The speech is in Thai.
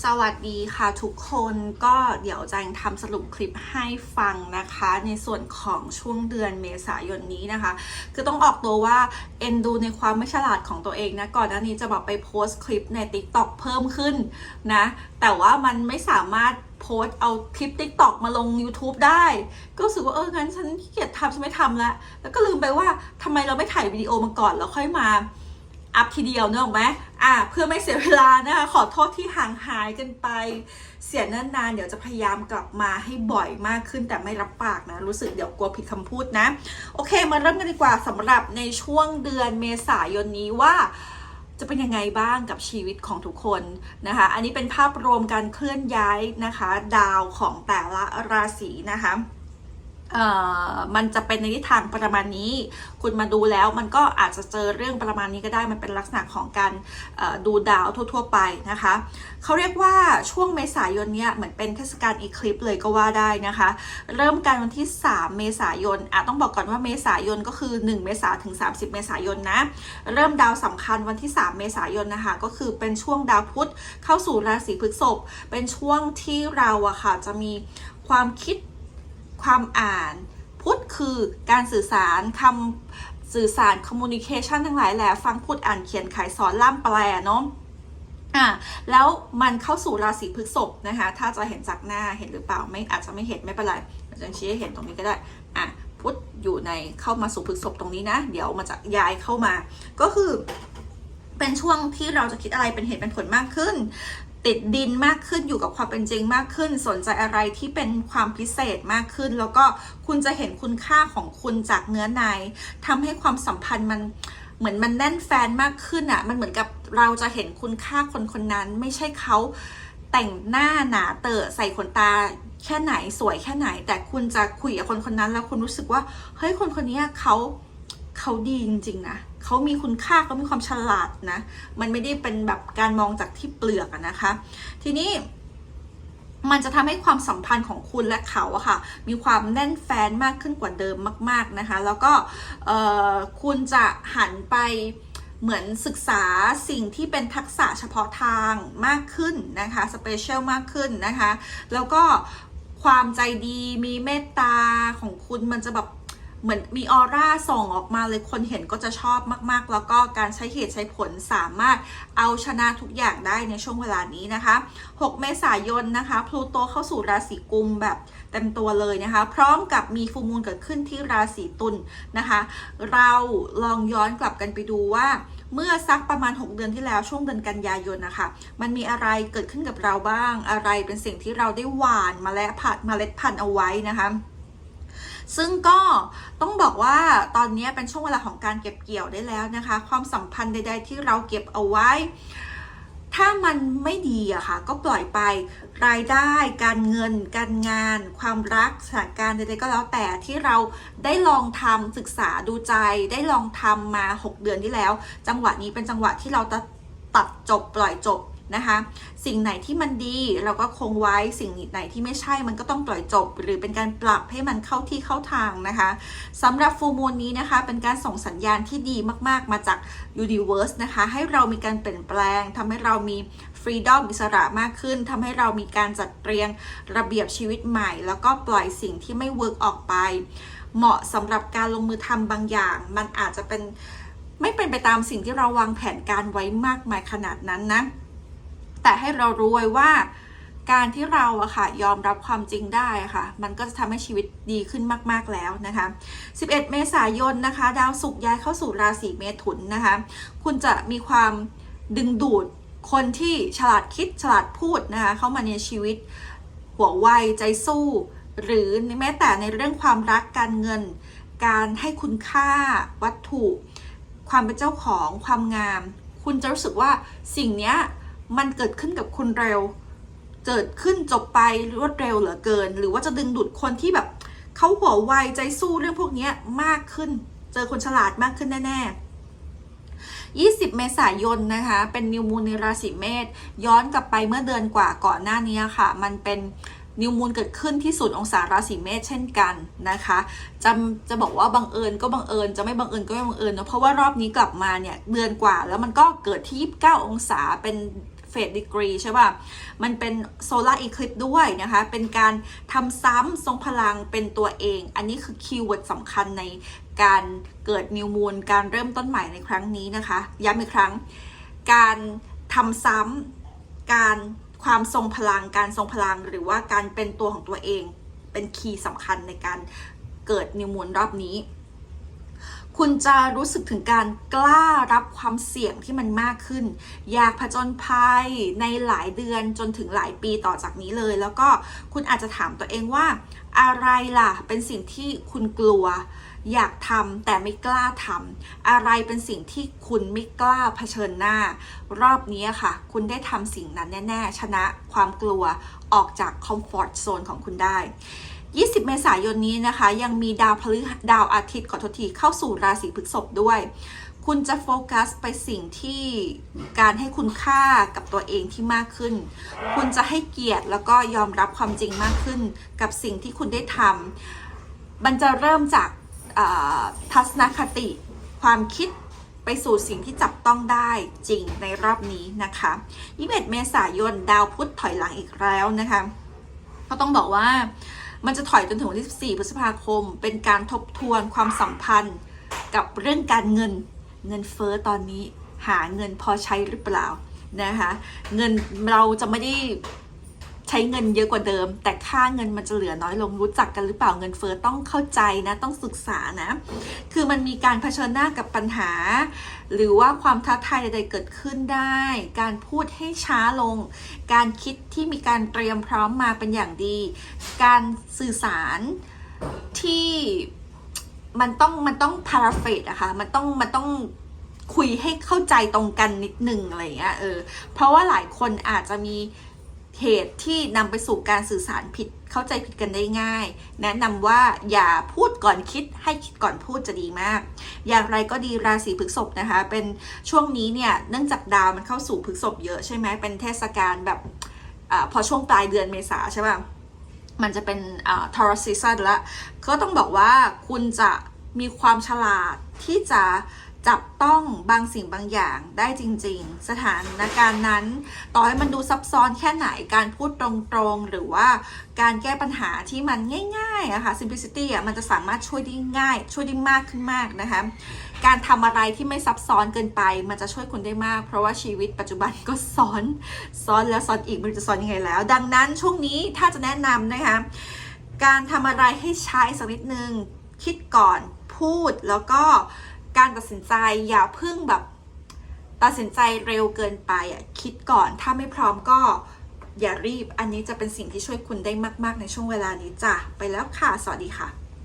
สวัสดีค่ะทุกคนก็เดี๋ยวจะทำสรุปคลิปให้ฟังนะคะ ในส่วนของช่วงเดือนเมษายนนี้นะคะ คือต้องออกตัวว่าเอ็นดูในความไม่ฉลาดของตัวเองนะ ก่อนหน้านี้จะบอกไปโพสต์คลิปใน TikTok เพิ่มขึ้นนะ แต่ว่ามันไม่สามารถโพสต์เอาคลิป TikTok มาลง YouTube ได้ ก็รู้สึกว่าเอองั้นฉันขี้เกียจทำฉันไม่ทำละแล้วก็ลืมไปว่าทำไมเราไม่ถ่ายวิดีโอมาก่อนแล้วค่อยมา อัพทีเดียวเนอะไหมอะเพื่อไม่เสียเวลานะคะขอโทษที่ห่างหายกันไป เสียนานๆเดี๋ยวจะพยายามกลับมาให้บ่อยมากขึ้นแต่ไม่รับปากนะ รู้สึกเดี๋ยวกลัวผิดคำพูดนะ โอเคมาเริ่มกันดีกว่าสำหรับในช่วงเดือนเมษายนนี้ว่าจะเป็นยังไงบ้างกับชีวิตของทุกคนนะคะ อันนี้เป็นภาพรวมการเคลื่อนย้ายนะคะ ดาวของแต่ละราศีนะคะ เอ่อมันจะเป็นในทิศทางประมาณนี้ คุณมาดูแล้วมันก็อาจจะเจอเรื่องประมาณนี้ก็ได้มันเป็นลักษณะของการดูดาวทั่ว ๆ ไปนะคะเขาเรียกว่าช่วงเมษายนเนี่ยเหมือนเป็นเทศกาลอีคลิปเลยก็ว่าได้นะคะ เริ่มกันวันที่ 3 เมษายนอะต้องบอกก่อนว่าเมษายนก็คือ 1 เมษาถึง 30 เมษายนนะ เริ่มดาวสำคัญวันที่ 3 เมษายนนะคะ ก็คือเป็นช่วงดาวพุธเข้าสู่ราศีพฤษภเป็นช่วงที่เราอะค่ะจะมีความคิด ความอ่าน พุทธคือการสื่อสารคำสื่อสาร communication ทั้งหลายแหละฟังพูดอ่านเขียนขายสอนล่ามแปลเนาะอะแล้วมันเข้าสู่ราศีพฤษภนะคะ ถ้าจะเห็นจากหน้าเห็นหรือเปล่าไม่อาจจะไม่เห็นไม่เป็นไรอาจจะชี้ให้เห็นตรงนี้ก็ได้อะพุทธอยู่ในเข้ามาสู่พฤษภตรงนี้นะ เดี๋ยวมันจะย้ายเข้ามา ก็คือเป็นช่วงที่เราจะคิดอะไรเป็นเหตุเป็นผลมากขึ้น ติดดินมากขึ้นอยู่กับความเป็นจริงมากขึ้น สนใจอะไรที่เป็นความพิเศษมากขึ้น แล้วก็คุณจะเห็นคุณค่าของคุณจากเนื้อในทำให้ความสัมพันธ์มันเหมือนมันแน่นแฟนมากขึ้นอะ่ะมันเหมือนกับเราจะเห็นคุณค่าคนคนนั้น ไม่ใช่เขาแต่งหน้าหนาเตอะใส่ขนตาแค่ไหนสวยแค่ไหน แต่คุณจะคุยกับคนคนนั้น แล้วคุณรู้สึกว่าเฮ้ยคนคนนี้เขาเขาดีจริงๆนะ เขามีคุณค่าเขามีความฉลาดนะ มันไม่ได้เป็นแบบการมองจากที่เปลือกนะคะ ทีนี้มันจะทำให้ความสัมพันธ์ของคุณและเขาอะค่ะ มีความแน่นแฟนมากขึ้นกว่าเดิมมาก ๆนะคะ แล้วก็คุณจะหันไปเหมือนศึกษาสิ่งที่เป็นทักษะเฉพาะทางมากขึ้นนะคะสเปเชียลมากขึ้นนะคะ แล้วก็ความใจดีมีเมตตาของคุณมันจะแบบ เหมือนมีออร่าส่องออกมาเลยคนเห็นก็จะชอบมากๆ แล้วก็การใช้เหตุใช้ผลสามารถเอาชนะทุกอย่างได้ในช่วงเวลานี้นะคะ 6 เมษายนนะคะพลูโตเข้าสู่ราศีกุมแบบเต็มตัวเลยนะคะ พร้อมกับมีฟูมูลเกิดขึ้นที่ราศีตุลนนะคะ เราลองย้อนกลับกันไปดูว่าเมื่อสักประมาณ 6 เดือนที่แล้วช่วงเดือนกันยายนนะคะ มันมีอะไรเกิดขึ้นกับเราบ้าง อะไรเป็นสิ่งที่เราได้หวานมาและผัดเมล็ดพันธุ์เอาไว้นะคะ ซึ่งก็ต้องบอกว่าตอนนี้เป็นช่วงเวลาของการเก็บเกี่ยวได้แล้วนะคะ ความสัมพันธ์ใด ๆ ที่เราเก็บเอาไว้ ถ้ามันไม่ดีอะค่ะ ก็ปล่อยไปรายได้ การเงิน การงาน ความรักสถานการณ์ใดๆก็แล้วแต่ที่เราได้ลองทำศึกษาดูใจ ได้ลองทำมา 6 เดือนที่แล้ว จังหวะนี้เป็นจังหวะที่เราจะตัดจบปล่อยจบ นะคะ สิ่งไหนที่มันดีเราก็คงไว้สิ่งไหนที่ไม่ใช่มันก็ต้องปล่อยจบ หรือเป็นการปรับให้มันเข้าที่เข้าทางนะคะสำหรับฟูมูลนี้นะคะ เป็นการส่งสัญญาณที่ดีมากๆ มาจาก Universe นะคะ ให้เรามีการเปลี่ยนแปลงทำให้เรามีฟรีดอมอิสระมากขึ้นทำให้เรามีการจัดเรียงระเบียบชีวิตใหม่ แล้วก็ปล่อยสิ่งที่ไม่เวิร์กออกไป เหมาะสำหรับการลงมือทำบางอย่าง มันอาจจะเป็นไม่เป็นไปตามสิ่งที่เราวางแผนการไว้มากมายขนาดนั้นนะ แต่ให้เรารู้ไว้ว่าการที่เราอะค่ะยอมรับความจริงได้ค่ะ มันก็จะทำให้ชีวิตดีขึ้นมากๆแล้วนะคะ 11 เมษายนนะคะ ดาวศุกร์ย้ายเข้าสู่ราศีเมถุนนะคะ คุณจะมีความดึงดูดคนที่ฉลาดคิดฉลาดพูดนะคะเข้ามาในชีวิตหัวไวใจสู้ หรือแม้แต่ในเรื่องความรักการเงิน การให้คุณค่าวัตถุ ความเป็นเจ้าของความงาม คุณจะรู้สึกว่าสิ่งเนี้ย มันเกิดขึ้นกับคุณเร็ว เกิดขึ้นจบไปรวดเร็วเหลือเกิน หรือว่าจะดึงดูดคนที่แบบเขาหัวไวใจสู้เรื่องพวกนี้มากขึ้น เจอคนฉลาดมากขึ้นแน่ๆ 20 เมษายนนะคะ เป็นนิวมูนในราศีเมษย้อนกลับไปเมื่อเดือนกว่าก่อนหน้านี้ค่ะ มันเป็นนิวมูนเกิดขึ้นที่ศูนย์องศาราศีเมษเช่นกันนะคะจะจะบอกว่าบังเอิญก็บังเอิญจะไม่บังเอิญก็ไม่บังเอิญเนอะเพราะว่ารอบนี้กลับมาเนี่ยเดือนกว่าแล้วมันก็เกิดที่ 29 องศาเป็น เฟดดีกรีใช่ป่ะ มันเป็นโซลาร์อีคลิปด้วยนะคะ เป็นการทำซ้ำทรงพลังเป็นตัวเอง อันนี้คือคีย์เวิร์ดสำคัญในการเกิดนิวมูลการเริ่มต้นใหม่ในครั้งนี้นะคะ ย้ำอีกครั้ง การทำซ้ำการความทรงพลัง การทรงพลังหรือว่าการเป็นตัวของตัวเอง เป็นคีย์สำคัญในการเกิดนิวมูลรอบนี้ คุณจะรู้สึกถึงการกล้ารับความเสี่ยงที่มันมากขึ้น อยากผจญภัยในหลายเดือนจนถึงหลายปีต่อจากนี้เลย แล้วก็คุณอาจจะถามตัวเองว่า อะไรล่ะ เป็นสิ่งที่คุณกลัว อยากทำแต่ไม่กล้าทำอะไรเป็นสิ่งที่คุณไม่กล้าเผชิญหน้า รอบนี้ค่ะ คุณได้ทำสิ่งนั้นแน่ ๆ ชนะความกลัวออกจากคอมฟอร์ทโซนของคุณได้ 20 เมษายนนี้นะคะ ยังมีดาวพฤหัสดาวอาทิตย์ขอโทษทีเข้าสู่ราศีพฤษภด้วย คุณจะโฟกัสไปสิ่งที่การให้คุณค่ากับตัวเองที่มากขึ้น คุณจะให้เกียรติแล้วก็ยอมรับความจริงมากขึ้น กับสิ่งที่คุณได้ทำมันจะเริ่มจากทัศนคติ ความคิดไปสู่สิ่งที่จับต้องได้จริงในรอบนี้นะคะ21เมษายนดาวพุธถอยหลังอีกแล้วนะคะก็ต้องบอกว่า มันจะถอยจนถึงวันที่ 14 พฤษภาคม เป็นการทบทวนความสัมพันธ์กับเรื่องการเงินเงินเฟ้อตอนนี้หาเงินพอใช้หรือเปล่านะคะเงินเราจะไม่ได้ ช้เงินเยอะกว่าเดิม แต่ค่าเงินมันจะเหลือน้อยลงรู้จักกันหรือเปล่าเงินเฟ้อต้องเข้าใจนะ ต้องศึกษานะ คือมันมีการเผชิญหน้ากับปัญหา หรือว่าความท้าทายใดๆเกิดขึ้นได้ การพูดให้ช้าลง การคิดที่มีการเตรียมพร้อมมาเป็นอย่างดี การสื่อสารที่มันต้องมันต้องพาราเฟดอะค่ะมันต้องมันต้องคุยให้เข้าใจตรงกันนิดนึงอะไรเงี้ยเออเพราะว่าหลายคนอาจจะมี เหตุที่นำไปสู่การสื่อสารผิดเข้าใจผิดกันได้ง่าย แนะนำว่าอย่าพูดก่อนคิดให้คิดก่อนพูดจะดีมาก อย่างไรก็ดีราศีพฤษภนะคะ เป็นช่วงนี้เนี่ยเนื่องจากดาวมันเข้าสู่พฤษภเยอะใช่ไหมเป็นเทศกาลแบบอาพอช่วงปลายเดือนเมษาใช่ป่ะมันจะเป็นทอร์ซีซันละก็ต้องบอกว่าคุณจะมีความฉลาดที่จะ จับต้องบางสิ่งบางอย่างได้จริง ๆ สถานการณ์นั้น ต่อให้มันดูซับซ้อนแค่ไหนการพูดตรงๆ หรือว่าการแก้ปัญหาที่มันง่ายๆอะค่ะ simplicity อะมันจะสามารถช่วยได้ง่าย ช่วยได้มากขึ้นมากนะคะ การทำอะไรที่ไม่ซับซ้อนเกินไป มันจะช่วยคุณได้มาก เพราะว่าชีวิตปัจจุบันก็ซ้อนซ้อนแล้วซ้อนอีกม่รู้จะซ้อนยังไงแล้ว ดังนั้นช่วงนี้ถ้าจะแนะนำนะคะการทำอะไรให้ใช้สักนิดนึงคิดก่อนพูดแล้วก็ การตัดสินใจอย่าเพิ่งแบบตัดสินใจเร็วเกินไปอะคิดก่อนถ้าไม่พร้อมก็อย่ารีบ อันนี้จะเป็นสิ่งที่ช่วยคุณได้มาก ๆ ในช่วงเวลานี้จ้ะ ไปแล้วค่ะ สวัสดีค่ะ